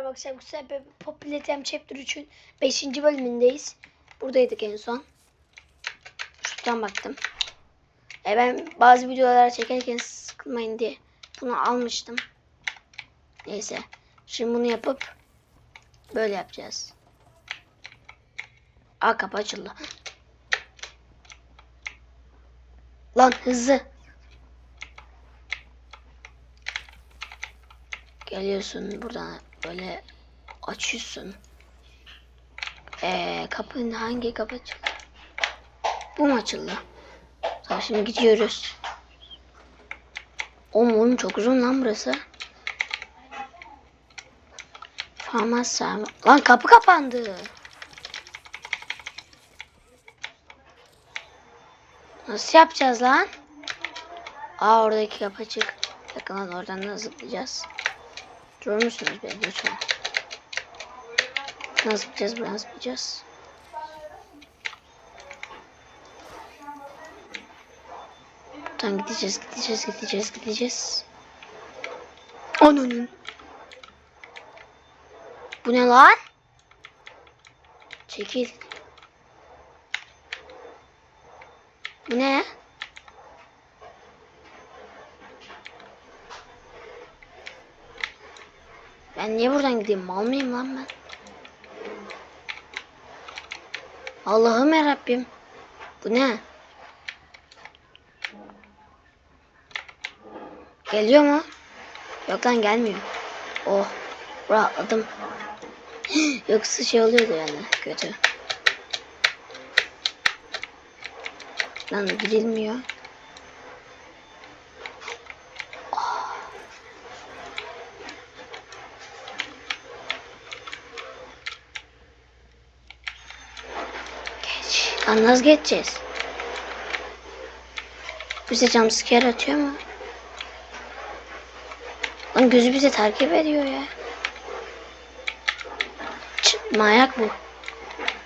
arkadaşlar. Bu sefer Populatem Chapter 3'ün 5. bölümündeyiz. Buradaydık en son. Şuradan baktım. E ben bazı videolar çekerken sıkılmayın diye bunu almıştım. Neyse. Şimdi bunu yapıp böyle yapacağız. Aa kapı açıldı. Lan hızlı. Geliyorsun buradan böyle açıyorsun. Ee, kapının hangi kapı açıldı? Bu mu açıldı? Tamam şimdi gidiyoruz. Oğlum oğlum çok uzun lan burası. Farmasa. Lan kapı kapandı. Nasıl yapacağız lan? Aa oradaki kapı açık. Bakın lan oradan da zıplayacağız. Durur musunuz be lütfen? Nasıl zıplayacağız buradan zıplayacağız. Buradan gideceğiz gideceğiz gideceğiz gideceğiz. Ananın. Bu ne lan? Çekil. Bu ne? Ben niye buradan gideyim? Mal mıyım lan ben? Allah'ım yarabbim. Bu ne? Geliyor mu? Yok lan gelmiyor. Oh. Rahatladım. Yoksa şey oluyordu yani. Kötü. Lan gidilmiyor. Lan nasıl geçeceğiz? Bize jumpscare atıyor mu? Lan gözü bize takip ediyor ya. Çık, manyak bu.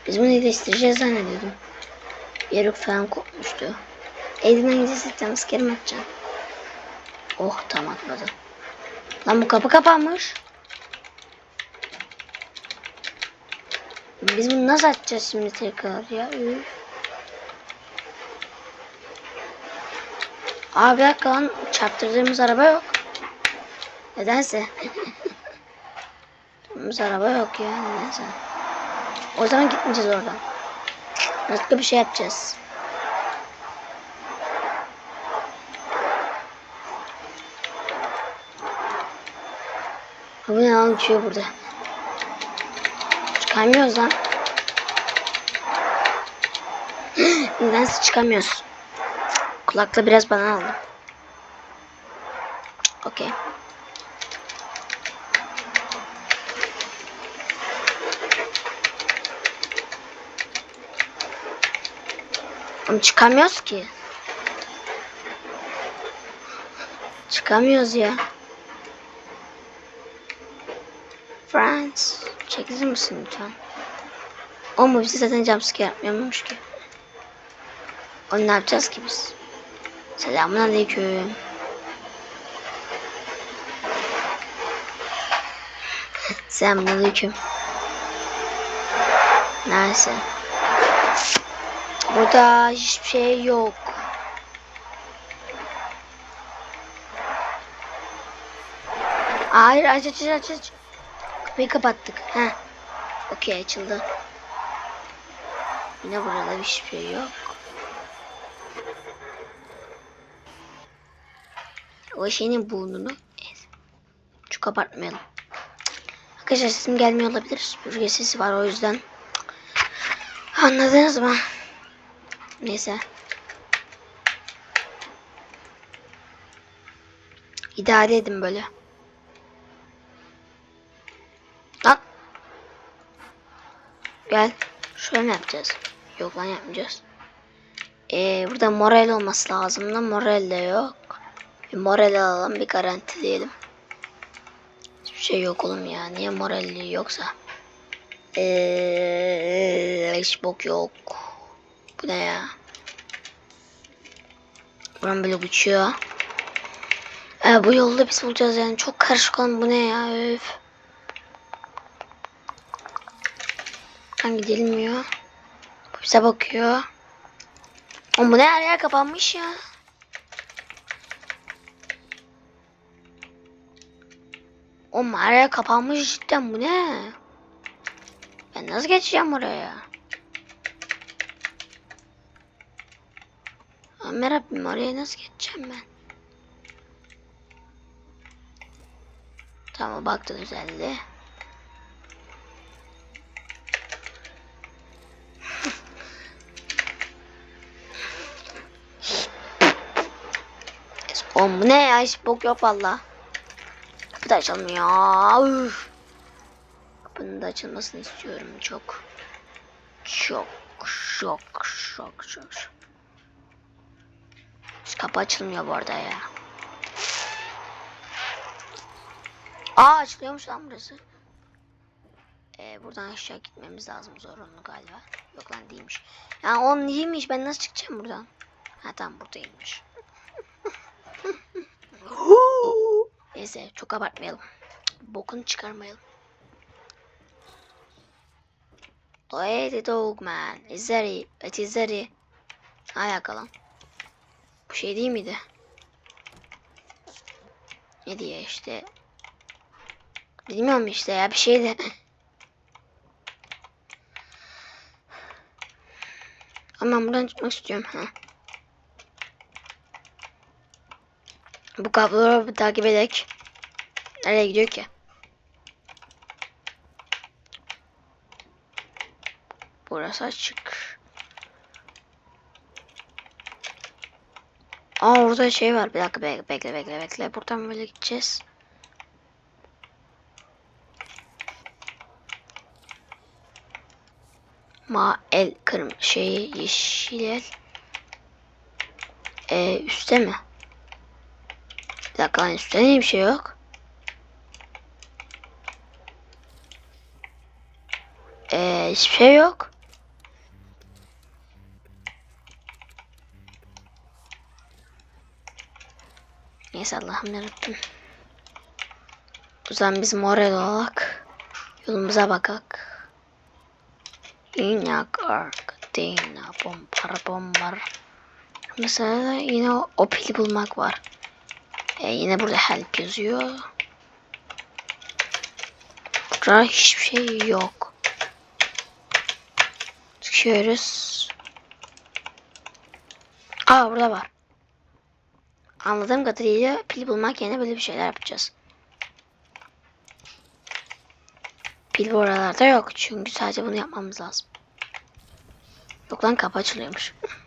Biz bunu iyileştireceğiz zannediyordum. Yarık falan kopmuştu. Elinden gideceğiz jumpscare mi atacağım? Oh tam atmadı. Lan bu kapı kapanmış. Biz bunu nasıl açacağız şimdi tekrar ya? Üf. Abi dakika lan çarptırdığımız araba yok. Nedense. Çarptırdığımız araba yok ya nedense. O zaman gitmeyeceğiz oradan. Başka bir şey yapacağız. Bu ne lan uçuyor burada. Çıkamıyoruz lan. Nedense çıkamıyoruz. Kulakla biraz bana aldım. Okey. Ama çıkamıyoruz ki. Çıkamıyoruz ya. Çekilir misin lütfen? Ama bize zaten jumpscare yapmıyormuş ki. Onu ne yapacağız ki biz? Selamun aleyküm. Selamun aleyküm. Neyse. Burada hiçbir şey yok. Hayır aç aç aç aç. Kapıyı kapattık. Ha. Okey açıldı. Yine burada bir şey yok. O şeyin burnunu evet. çok abartmayalım. Arkadaşlar sesim gelmiyor olabilir. Süpürge sesi var o yüzden. Anladınız mı? Neyse. İdare edin böyle. Gel. Şöyle yapacağız? Yok lan yapmayacağız. Ee, burada moral olması lazım da moral de yok. Bir moral alalım bir garanti diyelim. Hiçbir şey yok oğlum ya. Niye moralli yoksa? Ee, hiç bok yok. Bu ne ya? Buram böyle uçuyor. Ee, bu yolda biz bulacağız yani. Çok karışık olan bu ne ya? Öf. Şuradan gidilmiyor. Bu bize bakıyor. Oğlum bu ne her yer kapanmış ya. Oğlum her yer kapanmış cidden bu ne? Ben nasıl geçeceğim oraya? Aman Rabbim oraya nasıl geçeceğim ben? Tamam baktı düzeldi. Oğlum bu ne ya hiç bok yok valla. Kapı da açılmıyor. Üf. Kapının da açılmasını istiyorum çok. Çok çok çok çok. Hiç kapı açılmıyor bu arada ya. Aa açılıyormuş lan burası. Ee, buradan aşağı gitmemiz lazım zorunlu galiba. Yok lan değilmiş. Ya on değilmiş ben nasıl çıkacağım buradan? Ha tamam buradaymış. Neyse çok abartmayalım. Bokunu çıkarmayalım. Hey the dog man. İs that it? Alaka lan. Bu şey değil miydi? Ne diye işte. Bilmiyorum işte ya bir şeydi. Ama ben buradan çıkmak istiyorum. Ha. Bu kabloları takip edek. Nereye gidiyor ki? Burası açık. Aa orada şey var. Bir dakika bekle bekle bekle bekle. Buradan böyle gideceğiz. Ma el kırm şeyi yeşil el. Ee, üstte mi? Bir dakika lan üstte niye bir şey yok? Ee, hiçbir şey yok. Neyse Allah'ım yarabbim. O zaman biz moral olarak yolumuza bakak. İnak arkadina bombar bombar. Mesela yine o, o pili bulmak var. E, yine burada help yazıyor. Burada hiçbir şey yok. Çıkıyoruz. Aa burada var. Anladığım kadarıyla pil bulmak yerine böyle bir şeyler yapacağız. Pil bu oralarda yok. Çünkü sadece bunu yapmamız lazım. Yok lan kapı açılıyormuş.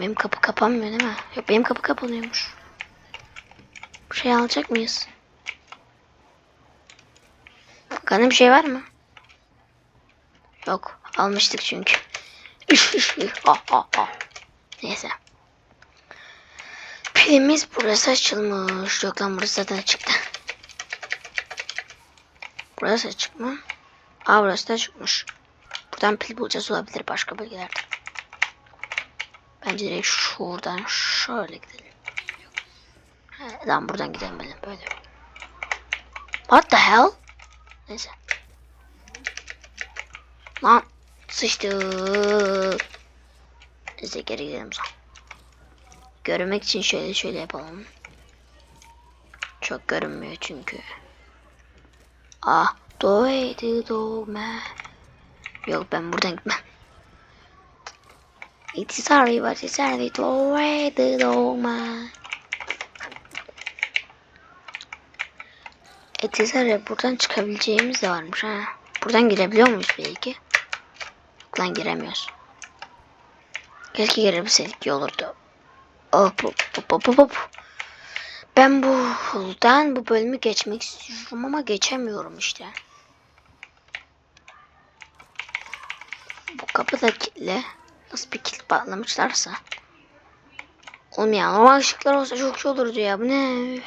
benim kapı kapanmıyor değil mi? Yok benim kapı kapanıyormuş. Bir şey alacak mıyız? Bakalım bir şey var mı? Yok almıştık çünkü. Ah ah ah. Neyse. Pilimiz burası açılmış. Yok lan burası zaten çıktı. Burası açık mı? Aa burası da çıkmış. Buradan pil bulacağız olabilir başka bölgelerde. Bence direkt şuradan şöyle gidelim. Ha, tamam buradan böyle. böyle. What the hell? Neyse. Lan sıçtı. Neyse geri gidelim sonra. Görmek için şöyle şöyle yapalım. Çok görünmüyor çünkü. Ah, doydu doğma. Yok ben buradan gitmem. It is sorry but it's sorry doydu doğma. It is sorry buradan çıkabileceğimiz de varmış ha. Buradan girebiliyor muyuz belki? Yok lan giremiyoruz. Keşke girebilseydik iyi olurdu. Hop hop hop hop hop. Ben buradan bu bölümü geçmek istiyorum ama geçemiyorum işte. Bu kapı da kilitli. Nasıl bir kilit bağlamışlarsa. Oğlum ya normal ışıklar olsa çok iyi olurdu ya. Bu ne?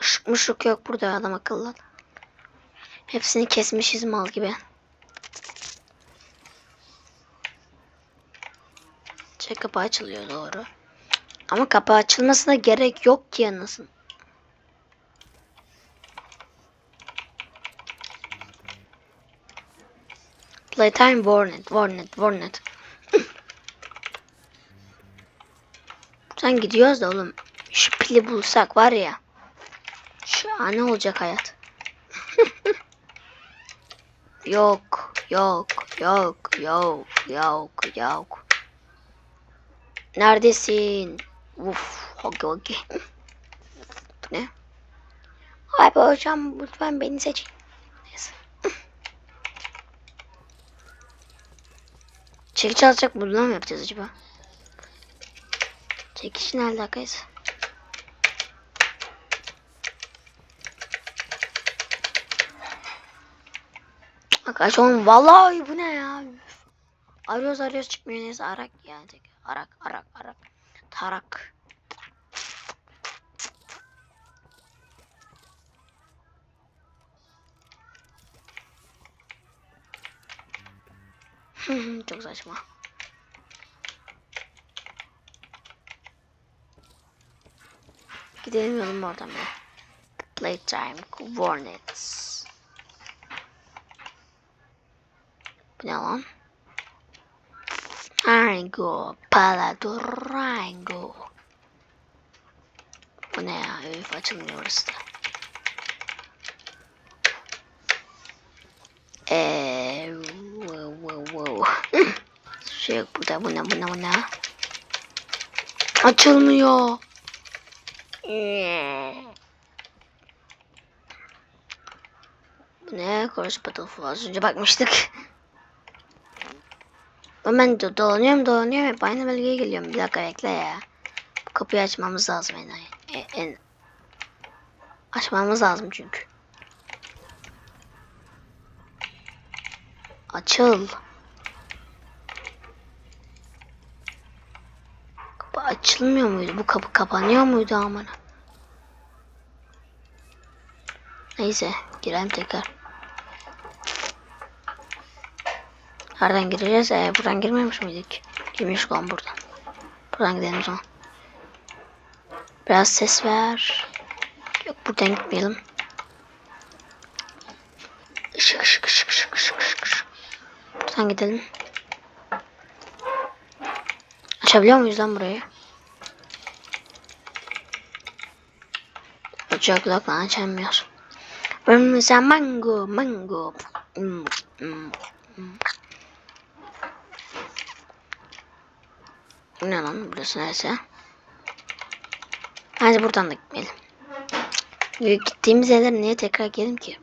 Işık mışık yok burada adam akıllı. Hepsini kesmişiz mal gibi. Şey kapı açılıyor doğru. Ama kapı açılmasına gerek yok ki anasın. Playtime Warnet, Warnet, Warnet. Buradan gidiyoruz da oğlum. Şu pili bulsak var ya. Şu an ne olacak hayat? yok, yok, yok, yok, yok, yok. Neredesin? Uf, hoki hoki. Ne? Abi hocam lütfen beni seçin. Çekiç alacak buradan mı yapacağız acaba? Çekiç nerede arkadaşlar? Arkadaş oğlum vallahi bu ne ya? Arıyoruz arıyoruz çıkmıyor neyse arak yani. Arak arak arak. Tarak. Çok saçma. Gidelim yolum oradan be. Playtime. Bu ne lan? Rango, Paladurango. Bu ne ya? Üf açılmıyor da. Eee, wow, wow, şey. Bu ne, bu ne, bu ne? Açılmıyor. Bu ne? Cross Battlefield. Az önce bakmıştık. Ben de dolanıyorum dolanıyorum hep aynı bölgeye geliyorum. Bir dakika bekle ya. Bu kapıyı açmamız lazım en, en, en. Açmamız lazım çünkü. Açıl. Kapı açılmıyor muydu? Bu kapı kapanıyor muydu amına? Neyse girelim tekrar. Nereden gireceğiz? Ee, buradan girmemiş miydik? Girmiş lan buradan. Buradan gidelim o zaman. Biraz ses ver. Yok buradan gitmeyelim. Buradan gidelim. Açabiliyor muyuz lan burayı? Yok lan açamıyor. Mesela mango mango. Hmm, hmm, hmm. Bu ne lan burası neyse. Hadi buradan da gitmeyelim. Gittiğimiz yerler niye tekrar gelelim ki?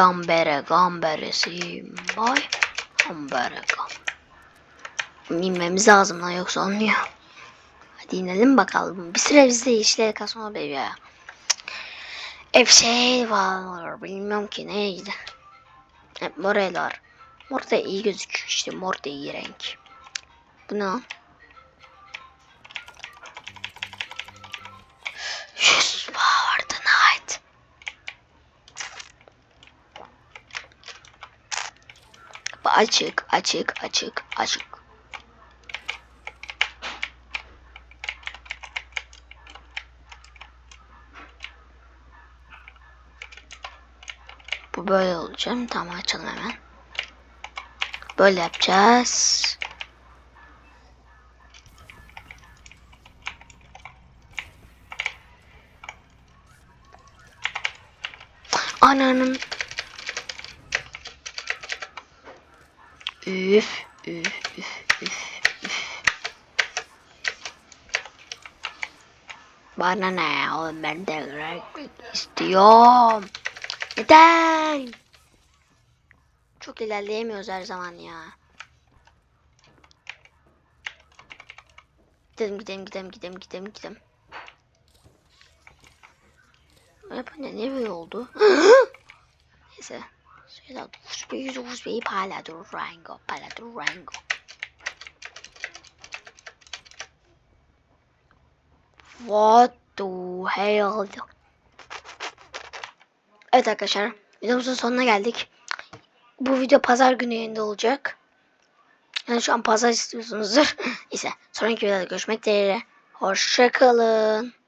Gambere gamberesi boy. Gambere gam. İnmemiz lazım lan yoksa olmuyor. Hadi inelim bakalım. Bir süre bizde işleri kasma oluyor ya. Hep şey var bilmiyorum ki neydi. Hep moreler. Mor da iyi gözüküyor işte mor da iyi renk. Bu ne lan? Açık açık açık açık. Bu böyle olacak. Tamam açalım hemen. Böyle yapacağız. Ananın. Üf, üf, üf, üf, üf. Bana ne oğlum ben de renklik istiyorum. Neden? Çok ilerleyemiyoruz her zaman ya. Gidelim gidelim gidelim gidelim gidelim gidelim. Bu ne, ne böyle oldu? Neyse. Şöyle dokuz beyi dokuz beyi hala Durango hala Durango. What the hell? Evet arkadaşlar videomuzun sonuna geldik. Bu video pazar günü yayında olacak. Yani şu an pazar istiyorsunuzdur. Neyse sonraki videoda görüşmek dileğiyle. Hoşçakalın.